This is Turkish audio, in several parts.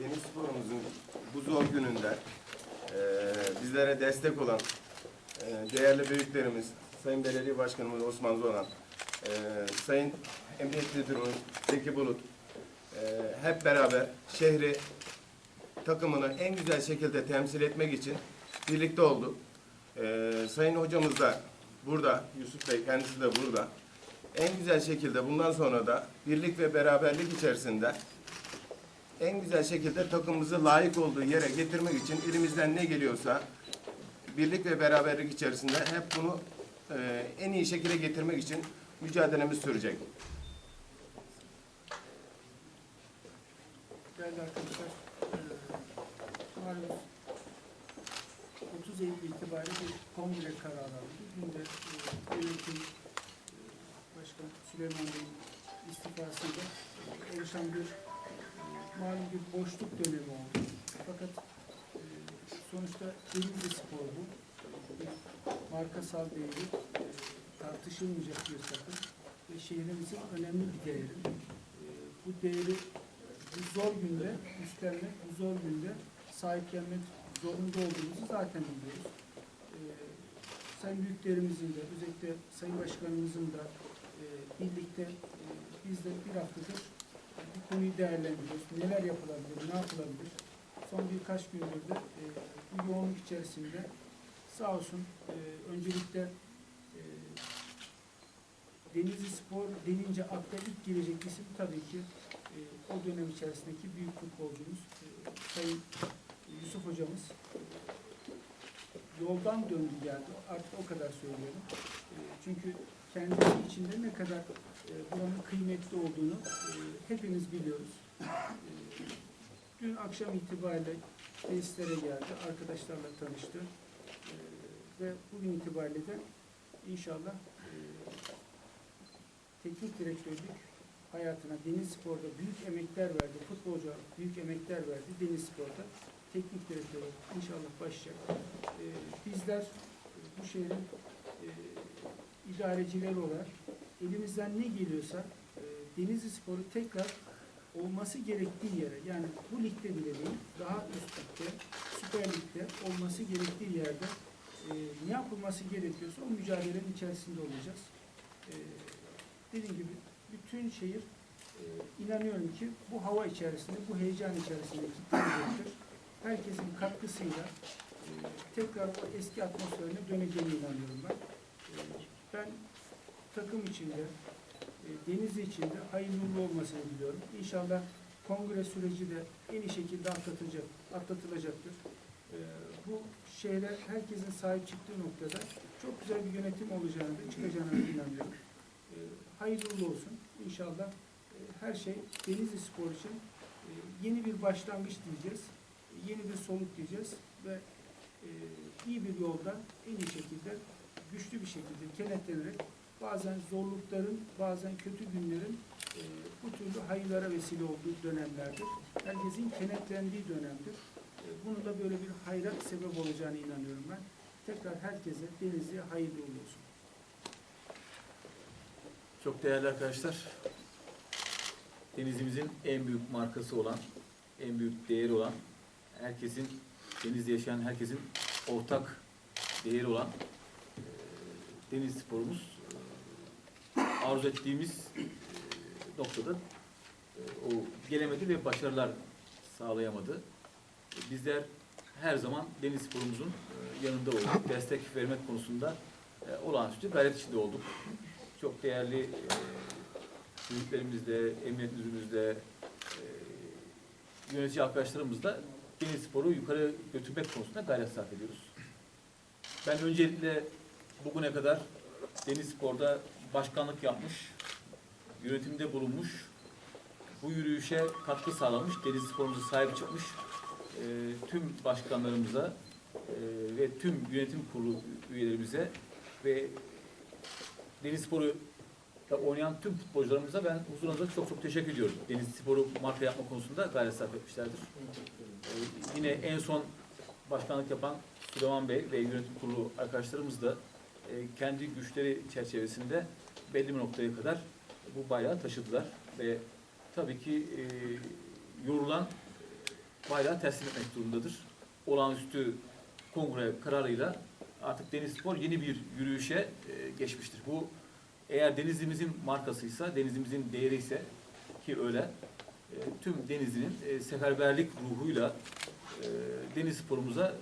Deniz sporumuzun bu zor gününde e, bizlere destek olan e, değerli büyüklerimiz, Sayın Belediye Başkanımız Osman Zoran, e, Sayın Emniyet Müdürümüz Zeki Bulut, e, hep beraber şehri takımını en güzel şekilde temsil etmek için birlikte olduk. E, Sayın hocamız da burada, Yusuf Bey kendisi de burada. En güzel şekilde bundan sonra da birlik ve beraberlik içerisinde en güzel şekilde takımımızı layık olduğu yere getirmek için elimizden ne geliyorsa birlik ve beraberlik içerisinde hep bunu e, en iyi şekilde getirmek için mücadelemiz sürecek. Değerli arkadaşlar, eee, malumunuz 30 Eylül itibariyle bir kongre kararı alındı. Dün de eee, devletin eee, Başkan Süleyman Bey'in istifasıyla oluşan bir malum bir boşluk dönemi oldu. Fakat eee, sonuçta Denizli Spor bu. Bir markasal değeri tartışılmayacak bir takım ve şehrimizin önemli bir değeri. Eee, bu değeri bu zor günde üstlenmek, bu zor günde sahiplenmek zorunda olduğumuzu zaten biliyoruz. Ee, sayın büyüklerimizin de, özellikle Sayın Başkanımızın da e, birlikte e, biz de bir haftadır bu konuyu değerlendiriyoruz. Neler yapılabilir, ne yapılabilir? Son birkaç gündür de e, bu yoğunluk içerisinde sağ olsun e, öncelikle e, Denizli Spor denince akla ilk gelecek isim tabii ki e, o dönem içerisindeki büyük futbolcumuz e, Sayın Yusuf hocamız yoldan döndü geldi. Artık o kadar söyleyelim. E, çünkü kendisi içinde ne kadar e, buranın kıymetli olduğunu e, hepimiz biliyoruz. E, dün akşam itibariyle tesislere geldi. Arkadaşlarla tanıştı. E, ve bugün itibariyle de inşallah e, teknik direktörlük hayatına Deniz Spor'da büyük emekler verdi. Futbolcu büyük emekler verdi Deniz Spor'da. Teknik direktör inşallah başlayacak. Ee, bizler e, bu şehrin idarecileri olarak elimizden ne geliyorsa e, Denizli Spor'u tekrar olması gerektiği yere yani bu ligde bile değil daha üst ligde Süper Lig'de olması gerektiği yerde e, ne yapılması gerekiyorsa o mücadelenin içerisinde olacağız. E, dediğim gibi bütün şehir e, inanıyorum ki bu hava içerisinde, bu heyecan içerisinde kitlenecektir. Herkesin katkısıyla e, tekrar o eski atmosferine döneceğine inanıyorum ben. Ben takım içinde, e, Denizli içinde hayırlı olmasını diliyorum. İnşallah kongre süreci de en iyi şekilde atlatılacak, atlatılacaktır. E, bu şehre herkesin sahip çıktığı noktada çok güzel bir yönetim olacağını da çıkacağına inanıyorum. E, hayırlı olsun. İnşallah e, her şey Denizli Spor için e, yeni bir başlangıç diyeceğiz. Yeni bir soluk diyeceğiz ve e, iyi bir yolda en iyi şekilde güçlü bir şekilde kenetlenerek bazen zorlukların, bazen kötü günlerin e, bu türlü hayırlara vesile olduğu dönemlerdir. Herkesin kenetlendiği dönemdir. E, Bunu da böyle bir hayra sebep olacağına inanıyorum ben. Tekrar herkese Denizli'ye hayırlı olsun. Çok değerli arkadaşlar, denizimizin en büyük markası olan, en büyük değeri olan, herkesin, denizde yaşayan herkesin ortak değeri olan deniz sporumuz e, arzu ettiğimiz e, noktada e, o gelemedi ve başarılar sağlayamadı. Bizler her zaman deniz sporumuzun yanında olduk. Destek vermek konusunda olağanüstü gayret içinde olduk çok değerli büyüklerimizle, emniyet müdürümüzle, yönetici arkadaşlarımızla deniz sporu yukarı götürmek konusunda gayret sarf ediyoruz. Ben öncelikle bugüne kadar deniz sporda başkanlık yapmış, yönetimde bulunmuş, bu yürüyüşe katkı sağlamış, deniz sporumuza sahip çıkmış e, tüm başkanlarımıza e, ve tüm yönetim kurulu üyelerimize ve Deniz Sporu oynayan tüm futbolcularımıza ben huzurunuzda çok çok teşekkür ediyorum. Deniz Sporu marka yapma konusunda gayret sarf etmişlerdir. Ee, yine en son başkanlık yapan Süleyman Bey ve yönetim kurulu arkadaşlarımız da e, kendi güçleri çerçevesinde belli bir noktaya kadar bu bayrağı taşıdılar ve tabii ki e, yorulan bayrağı teslim etmek durumundadır. Olağanüstü kongre kararıyla artık Deniz Spor yeni bir yürüyüşe e, geçmiştir. Bu eğer Denizli'mizin markasıysa, Denizli'mizin değeri ise ki öyle e, tüm Denizli'nin e, seferberlik ruhuyla e, Deniz Spor'umuza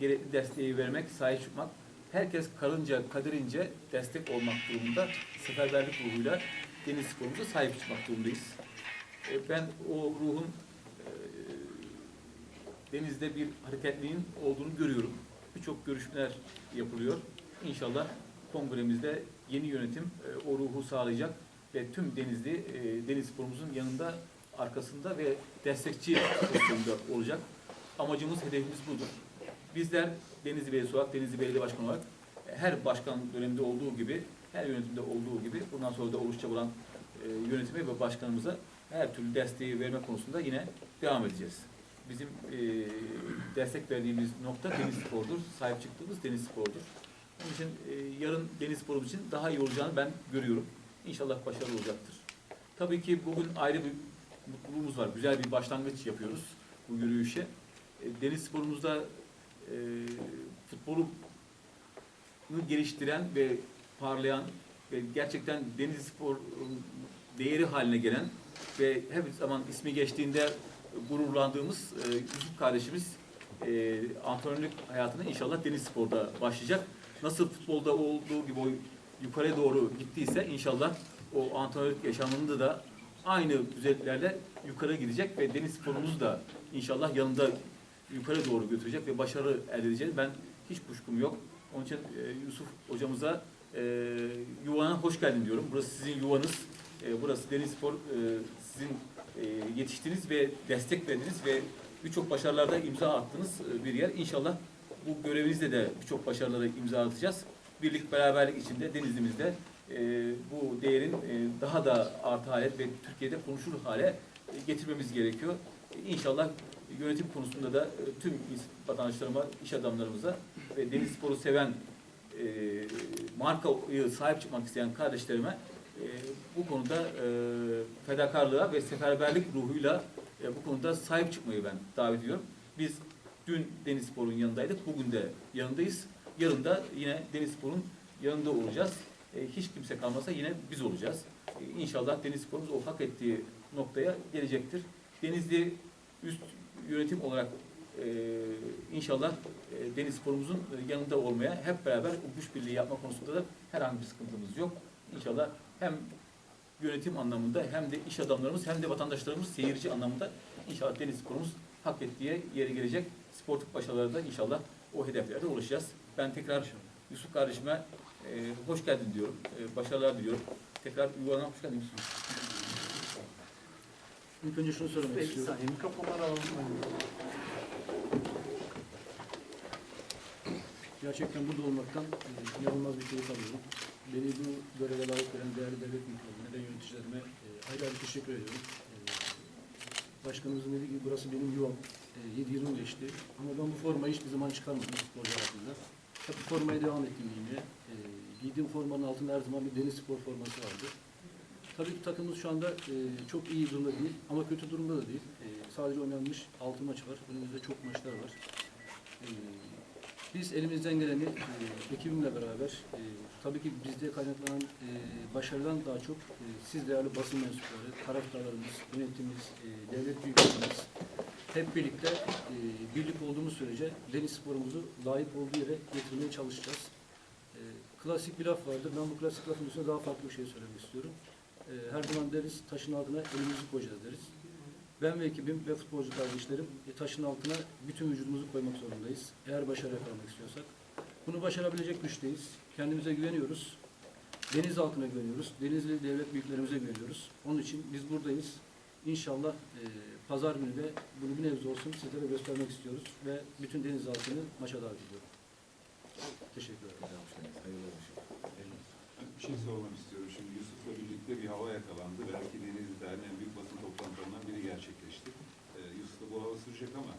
e, desteği vermek, sahip çıkmak, herkes karınca, kaderince destek olmak durumunda seferberlik ruhuyla Deniz Spor'umuza sahip çıkmak durumundayız. E, ben o ruhun e, denizde bir hareketliğin olduğunu görüyorum. Birçok görüşmeler yapılıyor. İnşallah kongremizde yeni yönetim e, o ruhu sağlayacak ve tüm Denizli deniz sporumuzun yanında, arkasında ve destekçi olacak. Amacımız, hedefimiz budur. Bizler Denizli Belediyesi olarak, Denizli Belediye Başkanı olarak e, her başkan döneminde olduğu gibi, her yönetimde olduğu gibi bundan sonra da oluşacak olan e, yönetime ve başkanımıza her türlü desteği verme konusunda yine devam edeceğiz. Bizim e, destek verdiğimiz nokta deniz spordur. Sahip çıktığımız deniz spordur. Onun için e, yarın deniz sporumuz için daha iyi olacağını ben görüyorum. İnşallah başarılı olacaktır. Tabii ki bugün ayrı bir mutluluğumuz var. Güzel bir başlangıç yapıyoruz bu yürüyüşe. E, deniz sporumuzda e, futbolu geliştiren ve parlayan ve gerçekten deniz spor değeri haline gelen ve her zaman ismi geçtiğinde gururlandığımız e, Yusuf kardeşimiz e, antrenörlük hayatına inşallah deniz sporda başlayacak. Nasıl futbolda olduğu gibi o yukarıya doğru gittiyse inşallah o antrenörlük yaşamında da aynı düzeylerle yukarı gidecek ve deniz sporumuzu da inşallah yanında yukarı doğru götürecek ve başarı elde edeceğiz. Ben hiç kuşkum yok. Onun için e, Yusuf hocamıza e, yuvana hoş geldin diyorum. Burası sizin yuvanız. E, burası Deniz Spor e, sizin e, yetiştiniz ve destek verdiniz ve birçok başarılarda imza attığınız e, bir yer. İnşallah bu görevinizle de birçok başarılara imza atacağız. Birlik beraberlik içinde Denizli'mizde e, bu değerin e, daha da artı hale ve Türkiye'de konuşulur hale e, getirmemiz gerekiyor. E, İnşallah yönetim konusunda da e, tüm vatandaşlarıma, iş adamlarımıza ve deniz sporu seven e, markayı sahip çıkmak isteyen kardeşlerime e, bu konuda e, fedakarlığa ve seferberlik ruhuyla e, bu konuda sahip çıkmayı ben davet ediyorum. Biz dün Deniz Spor'un yanındaydık, bugün de yanındayız. Yarın da yine Deniz Spor'un yanında olacağız. E, hiç kimse kalmasa yine biz olacağız. E, inşallah Deniz Spor'umuz o hak ettiği noktaya gelecektir. Denizli üst yönetim olarak e, inşallah e, Deniz Spor'umuzun yanında olmaya, hep beraber güç birliği yapma konusunda da herhangi bir sıkıntımız yok. İnşallah hem yönetim anlamında hem de iş adamlarımız hem de vatandaşlarımız seyirci anlamında inşallah Deniz Spor'umuz hak ettiği yere gelecek. Sportif başarılarda inşallah o hedeflerde ulaşacağız. Ben tekrar Yusuf kardeşime e, hoş geldin diyorum. E, başarılar diliyorum. Tekrar hoş geldin Yusuf. İlk önce şunu söylemek istiyorum. Mikrofonları alalım. Gerçekten burada olmaktan e, inanılmaz bir keyif alıyorum. Beni bu göreve layık gören değerli devlet büyüklerime ve yöneticilerime e, ayrı ayrı teşekkür ediyorum. E, başkanımızın dediği gibi burası benim yuvam. E, 7 yılım geçti. Ama ben bu formayı hiçbir zaman çıkarmadım spor hayatımda. Hep formaya devam ettim giymeye. E, giydiğim formanın altında her zaman bir deniz spor forması vardı. Tabii ki takımımız şu anda e, çok iyi durumda değil ama kötü durumda da değil. E, sadece oynanmış 6 maç var. Önümüzde çok maçlar var. E, biz elimizden geleni e, ekibimle beraber e, tabii ki bizde kaynaklanan e, başarıdan daha çok e, siz değerli basın mensupları, taraftarlarımız, yönetimimiz, e, devlet büyüklerimiz hep birlikte e, birlik olduğumuz sürece deniz sporumuzu layık olduğu yere getirmeye çalışacağız. E, klasik bir laf vardır. Ben bu klasik lafın üstüne daha farklı bir şey söylemek istiyorum. E, her zaman deriz taşın altına elimizi koyacağız deriz. Ben ve ekibim ve futbolcu kardeşlerim e, taşın altına bütün vücudumuzu koymak zorundayız. Eğer başarı yakalamak istiyorsak. Bunu başarabilecek güçteyiz. Kendimize güveniyoruz. Deniz halkına güveniyoruz. Denizli devlet büyüklerimize güveniyoruz. Onun için biz buradayız. İnşallah e, pazar günü de bunu bir nebze olsun sizlere göstermek istiyoruz ve bütün deniz halkını maça davet ediyorum. Teşekkür ederim. Bir şey sormak farklı bir hava yakalandı. Belki deniz en büyük basın toplantılarından biri gerçekleşti. E, Yusuf'ta bu hava sürecek ama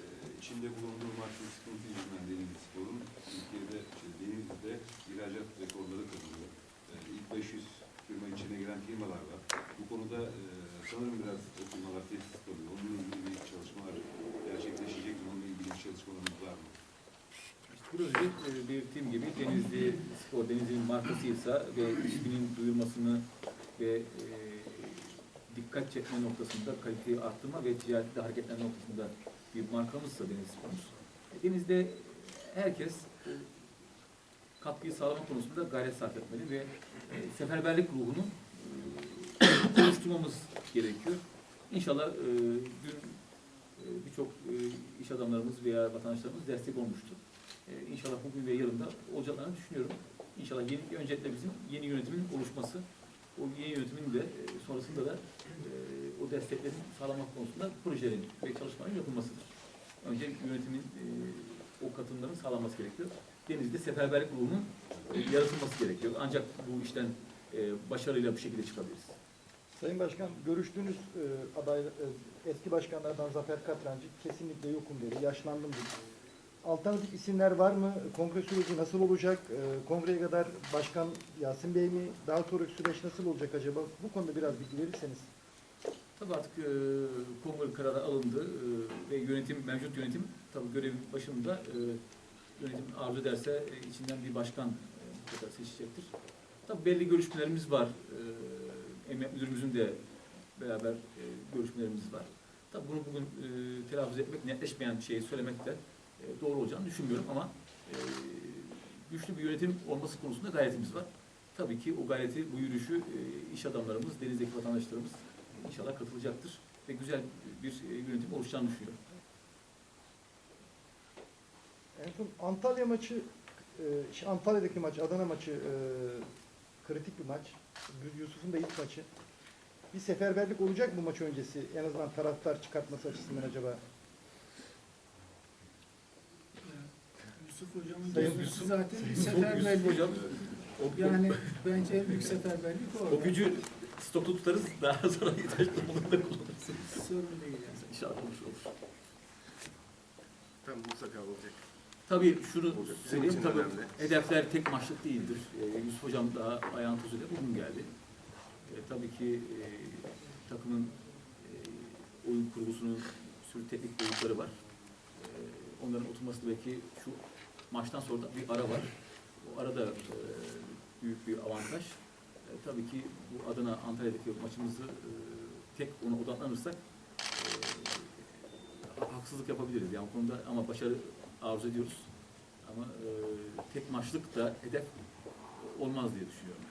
e, içinde bulunduğu maddi sıkıntı yüzünden Denizli Spor'un Türkiye'de, işte Denizli'de ihracat rekorları kırılıyor. E, ee, ilk 500 firma içine giren firmalar var. Bu konuda e, sanırım biraz o firmalar tesis kalıyor. Onunla ilgili bir çalışmalar gerçekleşecek mi? Onunla ilgili bir çalışmalarımız var mı? proje e, belirttiğim gibi Denizli Spor, Denizli'nin markasıysa ve isminin duyurmasını ve e, dikkat çekme noktasında kaliteyi arttırma ve ticarette hareketlenme noktasında bir markamızsa Denizli Spor'umuz. Deniz'de herkes e, katkıyı sağlama konusunda gayret sarf etmeli ve e, seferberlik ruhunu e, oluşturmamız gerekiyor. İnşallah e, dün e, birçok e, iş adamlarımız veya vatandaşlarımız destek olmuştur. E, İnşallah bugün ve yarın da olacaklarını düşünüyorum. İnşallah yeni, öncelikle bizim yeni yönetimin oluşması, o yeni yönetimin de e, sonrasında da e, o desteklerin sağlamak konusunda projelerin ve çalışmaların yapılmasıdır. Önce yönetimin e, o katılımların sağlanması gerekiyor. Denizde seferberlik ruhunun yaratılması gerekiyor. Ancak bu işten e, başarıyla bu şekilde çıkabiliriz. Sayın Başkan, görüştüğünüz aday, e, eski başkanlardan Zafer Katrancı kesinlikle yokum dedi, yaşlandım dedi. Alternatif isimler var mı? Kongre süreci nasıl olacak? E, kongreye kadar Başkan Yasin Bey mi? Daha sonraki süreç nasıl olacak acaba? Bu konuda biraz bilgi verirseniz. Tabii artık e, kongre kararı alındı e, ve yönetim, mevcut yönetim tabii görevin başında e, yönetim arzu ederse e, içinden bir başkan e, mutlaka seçecektir. Tabii belli görüşmelerimiz var. E, Emniyet Müdürümüzün de beraber e, görüşmelerimiz var. Tabii bunu bugün e, telaffuz etmek, netleşmeyen bir şeyi söylemek de e, doğru olacağını düşünmüyorum ama e, güçlü bir yönetim olması konusunda gayretimiz var. Tabii ki o gayreti, bu yürüyüşü e, iş adamlarımız, denizdeki vatandaşlarımız İnşallah katılacaktır ve güzel bir yönetim oluşacağını düşünüyorum. En Antalya maçı, e, şey, Antalya'daki maç, Adana maçı kritik bir maç. Yusuf'un da ilk maçı. Bir seferberlik olacak mı maç öncesi? En azından taraftar çıkartması açısından acaba? Yusuf Hocam'ın Sayın zaten bir seferberlik. Hocam, o, Yani bence en büyük seferberlik orada. o gücü stokta tutarız, daha sonra ihtiyaç bulunduğunda kullanırız. Sorun değil yani. İnşallah olmuş olur. Tam mutlaka olacak. Tabii şunu Olacak. Söyleyeyim, tabii önemli. hedefler tek maçlık değildir. Ee, Yusuf Hocam daha ayağın tozuyla bugün geldi. Ee, tabii ki e, takımın e, oyun kurgusunun sürü teknik boyutları var. Ee, onların oturması da belki şu maçtan sonra da bir ara var. O arada e, büyük bir avantaj. E, tabii ki bu Adana Antalya'daki maçımızı e, tek ona odaklanırsak e, haksızlık yapabiliriz. Yani konuda ama başarı arzu ediyoruz. Ama e, tek maçlık da hedef olmaz diye düşünüyorum.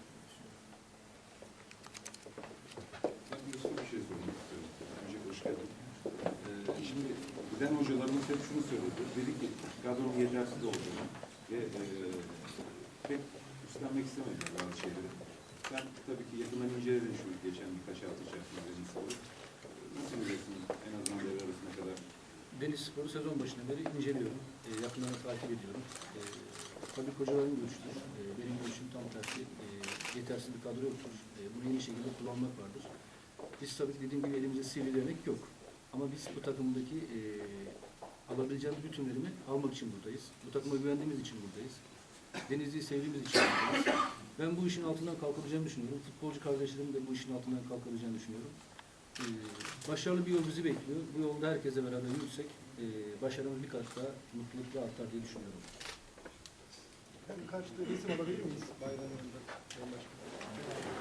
Ben bir şey sormak istiyorum. Önce hoş geldin. Ee, şimdi giden hocalarımız hep şunu söyledi. Dedi ki kadronun yetersiz olduğunu ve e, pek üstlenmek istemediler bazı şeyleri. Ben tabii ki yakından inceledim şu geçen birkaç hafta içerisinde benim soru. Nasıl bilirsin en azından devre arasına kadar? Deniz Spor'u sezon başından beri inceliyorum. E, yakından takip ediyorum. E, tabii hocaların görüştür. E, benim görüşüm tam tersi. E, yetersiz bir kadro yoktur. E, bunu en iyi şekilde kullanmak vardır. Biz tabii ki dediğim gibi elimizde sivri demek yok. Ama biz bu takımdaki e, alabileceğimiz bütün verimi almak için buradayız. Bu takıma güvendiğimiz için buradayız. Denizli'yi sevdiğimiz için buradayız. Ben bu işin altından kalkabileceğini düşünüyorum. Futbolcu kardeşlerim de bu işin altından kalkabileceğini düşünüyorum. Ee, başarılı bir yol bizi bekliyor. Bu yolda herkese beraber yürürsek e, başarımız bir kat daha mutlulukla artar diye düşünüyorum. Ben birkaç da resim alabilir miyiz bayram önünde? Sayın Başkan.